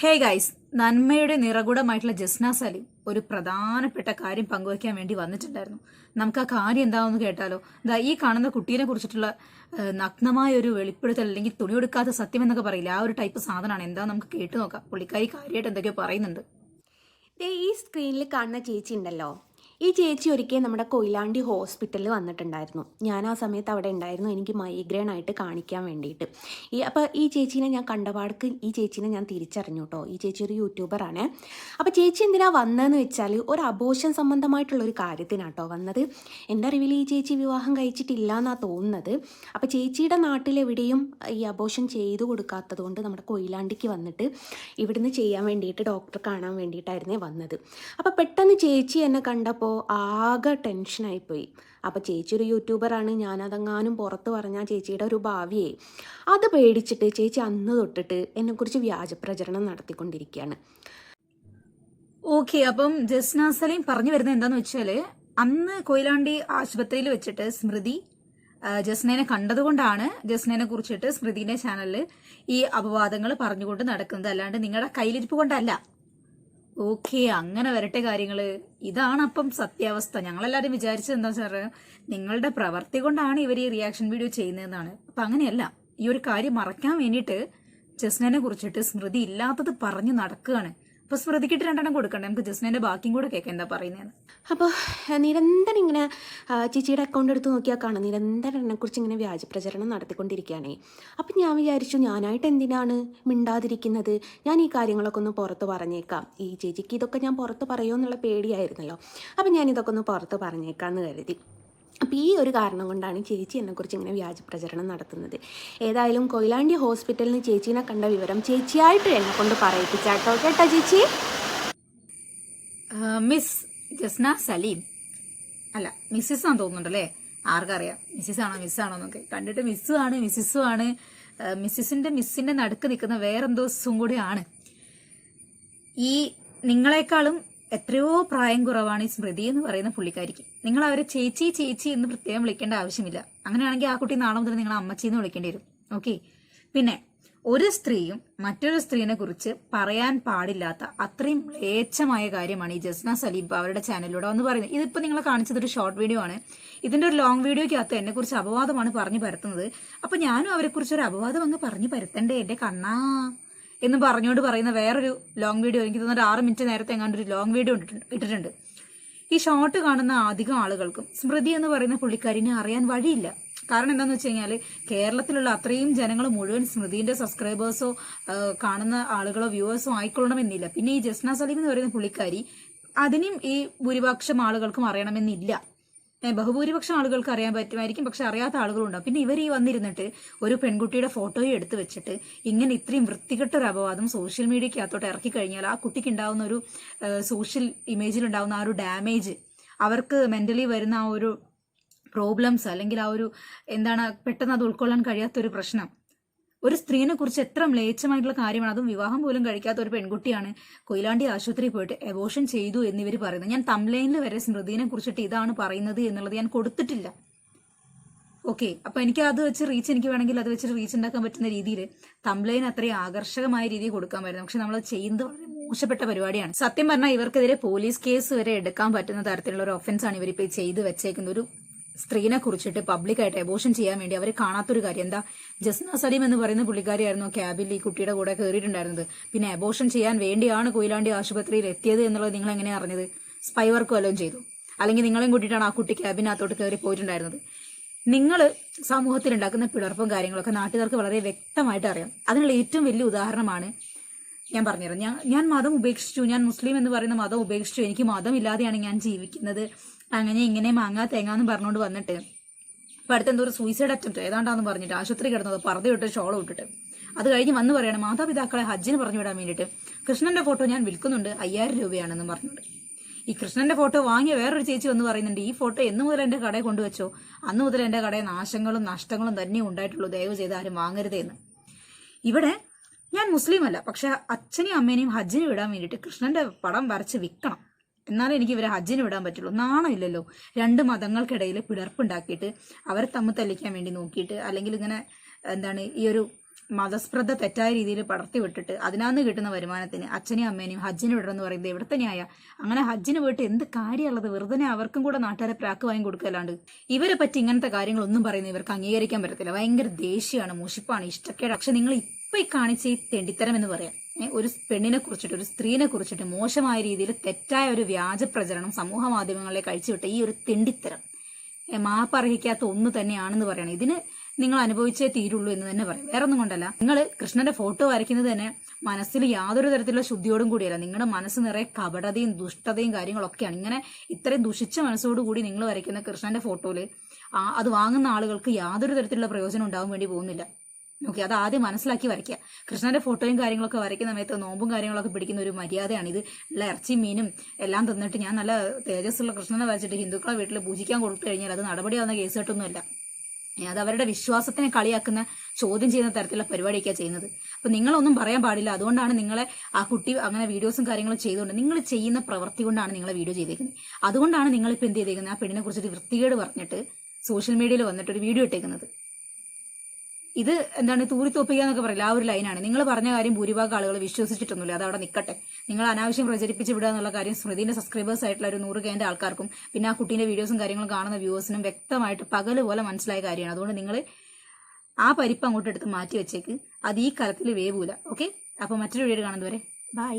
Hey guys നന്മയുടെ നിറകുടമായിട്ടുള്ള ജസ്ന സലീം ഒരു പ്രധാനപ്പെട്ട കാര്യം പങ്കുവയ്ക്കാൻ വേണ്ടി വന്നിട്ടുണ്ടായിരുന്നു. നമുക്ക് ആ കാര്യം എന്താണെന്ന് കേട്ടാലോ? ദാ ഈ കാണുന്ന കുട്ടീനെ കുറിച്ചിട്ടുള്ള നഗ്നമായ ഒരു വെളിപ്പെടുത്തൽ അല്ലെങ്കിൽ തുണിയെടുക്കാത്ത സത്യം എന്നൊക്കെ പറയില്ല? ആ ഒരു ടൈപ്പ് സാധനമാണ്. എന്താ നമുക്ക് കേട്ടു നോക്കാം. പുള്ളിക്കാരി കാര്യമായിട്ട് എന്തൊക്കെയോ പറയുന്നുണ്ട്. ഈ സ്ക്രീനിൽ കാണുന്ന ചേച്ചി ഉണ്ടല്ലോ. ഈ ചേച്ചി ഒരിക്കൽ നമ്മുടെ കൊയിലാണ്ടി ഹോസ്പിറ്റലിൽ വന്നിട്ടുണ്ടായിരുന്നു. ഞാൻ ആ സമയത്ത് അവിടെ ഉണ്ടായിരുന്നു. എനിക്ക് മൈഗ്രെയിൻ ആയിട്ട് കാണിക്കാൻ വേണ്ടിയിട്ട്. ഈ അപ്പോൾ ഈ ചേച്ചീനെ ഞാൻ കണ്ടപാടക്ക് ഈ ചേച്ചീനെ ഞാൻ തിരിച്ചറിഞ്ഞു കേട്ടോ ഈ ചേച്ചി ഒരു യൂട്യൂബറാണ് അപ്പോൾ ചേച്ചി എന്തിനാ വന്നതെന്ന് വെച്ചാൽ ഒരു അബോഷൻ സംബന്ധമായിട്ടുള്ള ഒരു കാര്യത്തിനാണ് കേട്ടോ വന്നത്. എന്റെ അറിവിൽ ഈ ചേച്ചി വിവാഹം കഴിച്ചിട്ടില്ല എന്നാണ് തോന്നുന്നത്. അപ്പോൾ ചേച്ചിയുടെ നാട്ടിലെവിടെയും ഈ അബോഷൻ ചെയ്തു കൊടുക്കാത്തത് കൊണ്ട് നമ്മുടെ കൊയിലാണ്ടിക്ക് വന്നിട്ട് ഇവിടുന്ന് ചെയ്യാൻ വേണ്ടിയിട്ട് ഡോക്ടറെ കാണാൻ വേണ്ടിയിട്ടായിരുന്നേ വന്നത്. അപ്പോൾ പെട്ടെന്ന് ചേച്ചി എന്നെ കണ്ടപ്പോൾ ആകെ ടെൻഷനായിപ്പോയി അപ്പോൾ ചേച്ചി ഒരു യൂട്യൂബറാണ് ഞാനതെങ്ങാനും പുറത്ത് പറഞ്ഞാൽ ചേച്ചിയുടെ ഒരു ഭാവിയെ. അത് പേടിച്ചിട്ട് ചേച്ചി അന്ന് തൊട്ടിട്ട് എന്നെക്കുറിച്ച് വ്യാജ പ്രചരണം നടത്തിക്കൊണ്ടിരിക്കുകയാണ്. ഓക്കെ അപ്പം ജസ്ന സലീം പറഞ്ഞു വരുന്നത് എന്താന്ന് വെച്ചാൽ അന്ന് കൊയിലാണ്ടി ആശുപത്രിയിൽ വെച്ചിട്ട് സ്മൃതി ജസ്നേനെ കണ്ടതുകൊണ്ടാണ് ജസ്നേനെ കുറിച്ചിട്ട് സ്മൃതിന്റെ ചാനലിൽ ഈ അപവാദങ്ങൾ പറഞ്ഞുകൊണ്ട് നടക്കുന്നത്. അല്ലാണ്ട് നിങ്ങളുടെ കയ്യിലിരിപ്പ് കൊണ്ടല്ല. ഓക്കെ അങ്ങനെ വരട്ടെ കാര്യങ്ങൾ. ഇതാണ് അപ്പം സത്യാവസ്ഥ. ഞങ്ങളെല്ലാവരും വിചാരിച്ചത് എന്താ സാറ്? നിങ്ങളുടെ പ്രവർത്തി കൊണ്ടാണ് ഇവർ ഈ റിയാക്ഷൻ വീഡിയോ ചെയ്യുന്നതെന്നാണ്. അപ്പൊ അങ്ങനെയല്ല. ഈ ഒരു കാര്യം മറയ്ക്കാൻ വേണ്ടിയിട്ട് ജസ്നനെ കുറിച്ചിട്ട് സ്മൃതി ഇല്ലാത്തത് പറഞ്ഞു നടക്കുകയാണ്. അപ്പൊ സ്മൃതിക്കിട്ട് രണ്ടെണ്ണം കൊടുക്കണ്ടേ? നമുക്ക് ജസ്നന്റെ ബാക്കിയും കൂടെ കേൾക്കാം എന്താ പറയുന്നതെന്ന് അപ്പോൾ നിരന്തരം ഇങ്ങനെ ചേച്ചിയുടെ അക്കൗണ്ട് എടുത്ത് നോക്കിയാൽ കാണാം. നിരന്തരം എന്നെക്കുറിച്ച് ഇങ്ങനെ വ്യാജ പ്രചരണം നടത്തിക്കൊണ്ടിരിക്കുകയാണേ. അപ്പം ഞാൻ വിചാരിച്ചു ഞാനായിട്ട് എന്തിനാണ് മിണ്ടാതിരിക്കുന്നത്? ഞാൻ ഈ കാര്യങ്ങളൊക്കെ ഒന്ന് പുറത്ത് പറഞ്ഞേക്കാം. ഈ ചേച്ചിക്ക് ഇതൊക്കെ ഞാൻ പുറത്ത് പറയുമോ എന്നുള്ള പേടിയായിരുന്നല്ലോ. അപ്പം ഞാൻ ഇതൊക്കെ ഒന്ന് പുറത്ത് പറഞ്ഞേക്കാം എന്ന് കരുതി. അപ്പോൾ ഈ ഒരു കാരണം കൊണ്ടാണ് ചേച്ചി എന്നെക്കുറിച്ച് ഇങ്ങനെ വ്യാജ പ്രചരണം നടത്തുന്നത്. ഏതായാലും കൊയിലാണ്ടി ഹോസ്പിറ്റലിൽ നിന്ന് ചേച്ചീനെ കണ്ട വിവരം ചേച്ചിയായിട്ട് എന്നെ കൊണ്ട് പറയിപ്പിച്ചാട്ടോ. കേട്ടോ ചേച്ചി? മിസ് ജസ്ന സലീം. അല്ല മിസ്സിസ് ആണെന്ന് തോന്നുന്നുണ്ടല്ലേ? ആർക്കറിയാം. മിസ്സിസ് ആണോ മിസ് ആണോ എന്നൊക്കെ. കണ്ടിട്ട് മിസ്സും ആണ് മിസ്സിസും ആണ് മിസ്സിസിന്റെ മിസ്സിന്റെ നടുക്ക് നിൽക്കുന്ന വേറെന്തോ സും കൂടിയാണ്. ഈ നിങ്ങളെക്കാളും എത്രയോ പ്രായം കുറവാണ് ഈ സ്മൃതി എന്ന് പറയുന്ന പുള്ളിക്കാരിക്ക്. നിങ്ങൾ അവരെ ചേച്ചി ചേച്ചി എന്ന് പ്രത്യേകം വിളിക്കേണ്ട ആവശ്യമില്ല. അങ്ങനെയാണെങ്കിൽ ആ കുട്ടി നാളെ മുതൽ നിങ്ങൾ അമ്മച്ചി എന്ന് വിളിക്കേണ്ടി വരും. ഓക്കെ? പിന്നെ ഒരു സ്ത്രീയും മറ്റൊരു സ്ത്രീനെ കുറിച്ച് പറയാൻ പാടില്ലാത്ത അത്രയും മ്ലേച്ഛമായ കാര്യമാണ് ഈ ജസ്ന സലീം അവരുടെ ചാനലിലൂടെ വന്ന് പറയുന്നത്. ഇതിപ്പോ നിങ്ങൾ കാണിച്ചത് ഒരു ഷോർട്ട് വീഡിയോ ആണ്. ഇതിന്റെ ഒരു ലോങ് വീഡിയോയ്ക്കകത്ത് എന്നെ കുറിച്ച് അപവാദമാണ് പറഞ്ഞു പരത്തുന്നത്. അപ്പൊ ഞാനും അവരെ കുറിച്ച് ഒരു അപവാദം അങ്ങ് പറഞ്ഞു പരത്തണ്ടേ എന്റെ കണ്ണാ എന്ന് പറഞ്ഞുകൊണ്ട് പറയുന്ന വേറൊരു ലോങ് വീഡിയോ എനിക്ക് തോന്നുന്നു ഒരു ആറ് മിനിറ്റ് നേരത്തെ എങ്ങാണ്ട് ഒരു ലോങ് വീഡിയോ ഇട്ടിട്ടുണ്ട്. ഈ ഷോർട്ട് കാണുന്ന അധികം ആളുകൾക്കും സ്മൃതി എന്ന് പറയുന്ന പുള്ളിക്കാരിനെ അറിയാൻ വഴിയില്ല. കാരണം എന്താന്ന് വെച്ച് കഴിഞ്ഞാൽ കേരളത്തിലുള്ള അത്രയും ജനങ്ങൾ മുഴുവൻ സ്മൃതിന്റെ സബ്സ്ക്രൈബേഴ്സോ കാണുന്ന ആളുകളോ വ്യൂവേഴ്സോ ആയിക്കൊള്ളണമെന്നില്ല. പിന്നെ ഈ ജസ്ന സലീം എന്ന് പറയുന്ന പുള്ളിക്കാരി അതിനും ഈ ഭൂരിപക്ഷം ആളുകൾക്കും അറിയണമെന്നില്ല. ബഹുഭൂരിപക്ഷം ആളുകൾക്ക് അറിയാൻ പറ്റുമായിരിക്കും. പക്ഷെ അറിയാത്ത ആളുകളുണ്ടാവും പിന്നെ ഇവർ ഈ വന്നിരുന്നിട്ട് ഒരു പെൺകുട്ടിയുടെ ഫോട്ടോയും എടുത്തു വെച്ചിട്ട് ഇങ്ങനെ ഇത്രയും വൃത്തികെട്ട ഒരു അപവാദം സോഷ്യൽ മീഡിയക്കകത്തോട്ട് ഇറക്കി കഴിഞ്ഞാൽ ആ കുട്ടിക്ക് ഉണ്ടാവുന്ന ഒരു സോഷ്യൽ ഇമേജിൽ ഉണ്ടാവുന്ന ആ ഒരു ഡാമേജ് അവർക്ക് മെന്റലി വരുന്ന ആ ഒരു പ്രോബ്ലംസ് അല്ലെങ്കിൽ ആ ഒരു എന്താണ് പെട്ടെന്ന് അത് ഉൾക്കൊള്ളാൻ കഴിയാത്ത ഒരു പ്രശ്നം ഒരു സ്ത്രീനെ കുറിച്ച് എത്ര മ്ലേച്ഛമായിട്ടുള്ള കാര്യമാണ്. അതും വിവാഹം പോലും കഴിക്കാത്ത ഒരു പെൺകുട്ടിയാണ് കൊയിലാണ്ടി ആശുപത്രിയിൽ പോയിട്ട് എബോഷൻ ചെയ്തു എന്നിവർ പറയുന്നത്. ഞാൻ തംലൈനിൽ വരെ സ്മൃതിനെ കുറിച്ചിട്ട് ഇതാണ് പറയുന്നത് എന്നുള്ളത് ഞാൻ കൊടുത്തിട്ടില്ല. ഓക്കെ അപ്പൊ എനിക്ക് അത് വെച്ച് റീച്ച് എനിക്ക് വേണമെങ്കിൽ അത് വെച്ച് റീച്ച് ഉണ്ടാക്കാൻ പറ്റുന്ന രീതിയിൽ തംലൈൻ അത്രയും ആകർഷകമായ രീതിയിൽ കൊടുക്കാൻ പറ്റും പക്ഷെ നമ്മൾ ചെയ്യുന്നത് വളരെ മോശപ്പെട്ട പരിപാടിയാണ്. സത്യം പറഞ്ഞാൽ ഇവർക്കെതിരെ പോലീസ് കേസ് വരെ എടുക്കാൻ പറ്റുന്ന തരത്തിലുള്ള ഒരു ഒഫൻസാണ് ഇവരിപ്പോ ചെയ്ത് വെച്ചേക്കുന്ന ഒരു സ്ത്രീനെ കുറിച്ചിട്ട് പബ്ലിക്കായിട്ട് എബോഷൻ ചെയ്യാൻ വേണ്ടി അവർ കാണാത്തൊരു കാര്യം. എന്താ? ജസ്ന സലീം എന്ന് പറയുന്ന പുള്ളിക്കാരിയായിരുന്നു ക്യാബിൽ ഈ കുട്ടിയുടെ കൂടെ കയറിയിട്ടുണ്ടായിരുന്നത്. പിന്നെ എബോഷൻ ചെയ്യാൻ വേണ്ടിയാണ് കൊയിലാണ്ടി ആശുപത്രിയിൽ എത്തിയത് എന്നുള്ളത് നിങ്ങൾ എങ്ങനെ അറിഞ്ഞത്? സ്പൈ വർക്ക് വല്ലതും ചെയ്തു. അല്ലെങ്കിൽ നിങ്ങളെയും കൂട്ടിയിട്ടാണ് ആ കുട്ടി ക്യാബിനകത്തോട്ട് കയറി പോയിട്ടുണ്ടായിരുന്നത്. നിങ്ങൾ സമൂഹത്തിൽ ഉണ്ടാക്കുന്ന പിളർപ്പും കാര്യങ്ങളൊക്കെ നാട്ടുകാർക്ക് വളരെ വ്യക്തമായിട്ട് അറിയാം. അതിനുള്ള ഏറ്റവും വലിയ ഉദാഹരണമാണ് ഞാൻ പറഞ്ഞുതരാം. ഞാൻ ഞാൻ മതം ഉപേക്ഷിച്ചു. ഞാൻ മുസ്ലിം എന്ന് പറയുന്ന മതം ഉപേക്ഷിച്ചു. എനിക്ക് മതമില്ലാതെയാണ് ഞാൻ ജീവിക്കുന്നത്. അങ്ങനെ ഇങ്ങനെ മാങ്ങാ തേങ്ങാന്ന് പറഞ്ഞുകൊണ്ട് വന്നിട്ട് ഇപ്പൊ അടുത്ത് എന്തോ ഒരു സൂയിസൈഡ് അറ്റംപ്റ്റ് ഏതാണ്ടാന്ന് പറഞ്ഞിട്ട് ആശുപത്രി കിടന്നത് പറത ഇട്ട് ഷോളം ഇട്ടിട്ട്. അത് കഴിഞ്ഞ് വന്ന് പറയണം മാതാപിതാക്കളെ ഹജ്ജിന് പറഞ്ഞു വിടാൻ വേണ്ടിയിട്ട് കൃഷ്ണന്റെ ഫോട്ടോ ഞാൻ വിൽക്കുന്നുണ്ട് അയ്യായിരം രൂപയാണെന്ന് പറഞ്ഞിട്ട് ഈ കൃഷ്ണന്റെ ഫോട്ടോ വാങ്ങിയ വേറൊരു ചേച്ചി വന്ന് പറയുന്നുണ്ട് ഈ ഫോട്ടോ എന്ന് മുതൽ എന്റെ കടയിൽ കൊണ്ടുവച്ചോ? അന്ന് മുതൽ എന്റെ കടയിൽ നാശങ്ങളും നഷ്ടങ്ങളും തന്നെ ഉണ്ടായിട്ടുള്ളൂ ദയവ് ചെയ്ത് ആരും വാങ്ങരുതെന്ന്. ഇവിടെ ഞാൻ മുസ്ലിം അല്ല പക്ഷെ അച്ഛനെയും അമ്മേനെയും ഹജ്ജിന് വിടാൻ വേണ്ടിയിട്ട് കൃഷ്ണന്റെ പടം വരച്ച് വിൽക്കണം. എന്നാലേ എനിക്ക് ഇവരെ ഹജ്ജിന് വിടാൻ പറ്റുള്ളൂ. നാണമില്ലല്ലോ രണ്ട് മതങ്ങൾക്കിടയിൽ പിടർപ്പുണ്ടാക്കിയിട്ട് അവരെ തമ്മിൽ തല്ലിക്കാൻ വേണ്ടി നോക്കിയിട്ട് അല്ലെങ്കിൽ ഇങ്ങനെ എന്താണ് ഈ ഒരു മതസ്പ്രദ്ധ തെറ്റായ രീതിയിൽ പടർത്തി വിട്ടിട്ട് അതിനകത്ത് കിട്ടുന്ന വരുമാനത്തിന് അച്ഛനെയും അമ്മേനെയും ഹജ്ജിന് വിടണമെന്ന് പറയുന്നത് എവിടെ തന്നെയായ അങ്ങനെ ഹജ്ജിന് പോയിട്ട് എന്ത് കാര്യമുള്ളത്? വെറുതെ അവർക്കും കൂടെ നാട്ടുകാരെ പ്രാക്ക് വാങ്ങി കൊടുക്കല്ലാണ്ട്. ഇവരെ പറ്റി ഇങ്ങനത്തെ കാര്യങ്ങളൊന്നും പറയുന്നത് ഇവർക്ക് അംഗീകരിക്കാൻ പറ്റത്തില്ല. ഭയങ്കര ദേഷ്യമാണ് മുഷിപ്പാണ് ഇഷ്ടക്കേട് പക്ഷെ നിങ്ങൾ ഇപ്പൊ ഈ കാണിച്ച ഈ തെണ്ടിത്തരം എന്ന് പറയാം. ഒരു പെണ്ണിനെ കുറിച്ചിട്ട് ഒരു സ്ത്രീനെ കുറിച്ചിട്ട് മോശമായ രീതിയിൽ തെറ്റായ ഒരു വ്യാജ പ്രചരണം സമൂഹ മാധ്യമങ്ങളെ കഴിച്ചുവിട്ട ഈ ഒരു തെണ്ടിത്തരം. മാപ്പർഹിക്കാത്ത ഒന്ന് തന്നെയാണെന്ന് പറയണം. ഇതിന് നിങ്ങൾ അനുഭവിച്ചേ തീരുള്ളൂ എന്ന് തന്നെ പറയും. വേറെ ഒന്നും കൊണ്ടല്ല. നിങ്ങൾ കൃഷ്ണന്റെ ഫോട്ടോ വരയ്ക്കുന്നത് തന്നെ മനസ്സിൽ യാതൊരു തരത്തിലുള്ള ശുദ്ധിയോടും കൂടിയല്ല. നിങ്ങളുടെ മനസ്സ് നിറയെ കപടതയും ദുഷ്ടതയും കാര്യങ്ങളൊക്കെയാണ്. ഇങ്ങനെ ഇത്രയും ദുഷിച്ച മനസ്സോടുകൂടി നിങ്ങൾ വരയ്ക്കുന്ന കൃഷ്ണന്റെ ഫോട്ടോയിൽ അത് വാങ്ങുന്ന ആളുകൾക്ക് യാതൊരു തരത്തിലുള്ള പ്രയോജനം ഉണ്ടാവാൻ വേണ്ടി പോകുന്നില്ല. ഓക്കെ അത് ആദ്യം മനസ്സിലാക്കി വരയ്ക്കുക. കൃഷ്ണന്റെ ഫോട്ടോയും കാര്യങ്ങളൊക്കെ വരയ്ക്കുന്ന സമയത്ത് നോമ്പും കാര്യങ്ങളൊക്കെ പിടിക്കുന്ന ഒരു മര്യാദയാണ് ഇത് ഉള്ള ഇറച്ചി മീനും എല്ലാം തന്നിട്ട് ഞാൻ നല്ല തേജസ്സുള്ള കൃഷ്ണനെ വരച്ചിട്ട് ഹിന്ദുക്കളെ വീട്ടിൽ പൂജിക്കാൻ കൊടുത്തു കഴിഞ്ഞാൽ അത് നടപടിയാവുന്ന കേസ് കേട്ടൊന്നുമല്ല അത് അവരുടെ വിശ്വാസത്തിനെ കളിയാക്കുന്ന ചോദ്യം ചെയ്യുന്ന തരത്തിലുള്ള പരിപാടിയൊക്കെയാണ് ചെയ്യുന്നത്. അപ്പൊ നിങ്ങളൊന്നും പറയാൻ പാടില്ല. അതുകൊണ്ടാണ് നിങ്ങളെ ആ കുട്ടി അങ്ങനെ വീഡിയോസും കാര്യങ്ങളും ചെയ്തുകൊണ്ട് നിങ്ങൾ ചെയ്യുന്ന പ്രവൃത്തി കൊണ്ടാണ് നിങ്ങളെ വീഡിയോ ചെയ്തേക്കുന്നത്. അതുകൊണ്ടാണ് നിങ്ങളിപ്പോൾ എന്ത് ചെയ്തേക്കുന്നത്? ആ പെണ്ണിനെ കുറിച്ചിട്ട് വൃത്തികേട് പറഞ്ഞിട്ട് സോഷ്യൽ മീഡിയയിൽ വന്നിട്ട് ഒരു വീഡിയോ ഇട്ടേക്കുന്നത്. ഇത് എന്താണ് തൂറിത്തോപ്പിക്കുക എന്നൊക്കെ പറയില്ല? ആ ഒരു ലൈനാണ് നിങ്ങൾ പറഞ്ഞ കാര്യം ഭൂരിഭാഗം ആളുകൾ വിശ്വസിച്ചിട്ടൊന്നുമില്ല. അത് അവിടെ നിൽക്കട്ടെ നിങ്ങൾ അനാവശ്യം പ്രചരിപ്പിച്ച് വിടുക എന്നുള്ള കാര്യം സ്മൃതിന്റെ സബ്സ്ക്രൈബേഴ്സ് ആയിട്ടുള്ള ഒരു നൂറ് കേന്ദ്ര ആൾക്കാർക്കും പിന്നെ ആ കുട്ടീന്റെ വീഡിയോസും കാര്യങ്ങളും കാണുന്ന വ്യൂവേഴ്സിനും വ്യക്തമായിട്ട് പകൽ പോലെ മനസ്സിലായ കാര്യമാണ്. അതുകൊണ്ട് നിങ്ങൾ ആ പരിപ്പ് അങ്ങോട്ട് എടുത്ത് മാറ്റി വെച്ചേക്ക്. അത് ഈ കലത്തിൽ വേവൂല. ഓക്കെ അപ്പൊ മറ്റൊരു വീഡിയോ കാണുന്നവരെ ബൈ